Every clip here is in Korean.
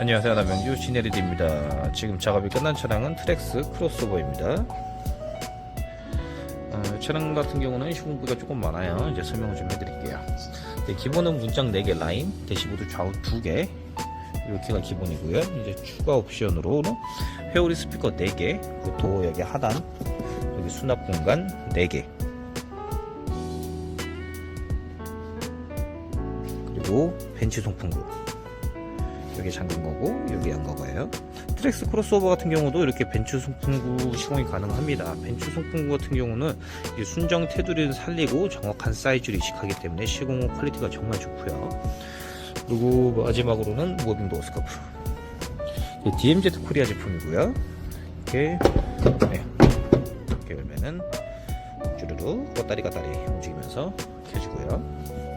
안녕하세요. 남명주 시네리드입니다. 지금 작업이 끝난 차량은 트렉스 크로스오버입니다. 어, 차량 같은 경우는 시공부가 조금 많아요. 이제 설명을 좀 해드릴게요. 네, 기본은 문장 4개 라인 대시보드 좌우 2개. 이렇게가 기본이고요. 이제 추가 옵션으로는 회오리 스피커 4개 그리고 도어 여기 하단 여기 수납 공간 4개. 그리고 벤치 송풍구 여기 잠긴 거고 여기 연 거고요. 트렉스 크로스오버 같은 경우도 이렇게 벤츠 송풍구 시공이 가능합니다. 벤츠 송풍구 같은 경우는 이 순정 테두리를 살리고 정확한 사이즈를 이식하기 때문에 시공 후 퀄리티가 정말 좋고요. 그리고 마지막으로는 무빙 도어 스카프. DMZ 코리아 제품이고요. 이렇게 네. 이렇게 열면은 주르르 껐다리 껐다리 움직이면서 켜지고요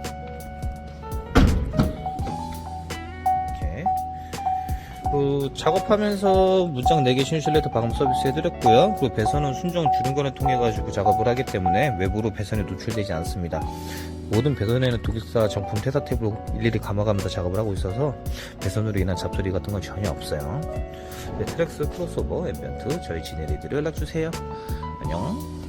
그 작업하면서 문장 4개 신실레터 방음 서비스 해드렸고요. 그리고 배선은 순정 주름건을 통해 가지고 작업을 하기 때문에 외부로 배선에 노출되지 않습니다. 모든 배선에는 독일사 정품 퇴사 탭으로 일일이 감아가면서 작업을 하고 있어서 배선으로 인한 잡소리 같은 건 전혀 없어요. 네, 트렉스 크로스오버 앰비언트 저희 지네리드를 연락주세요. 안녕.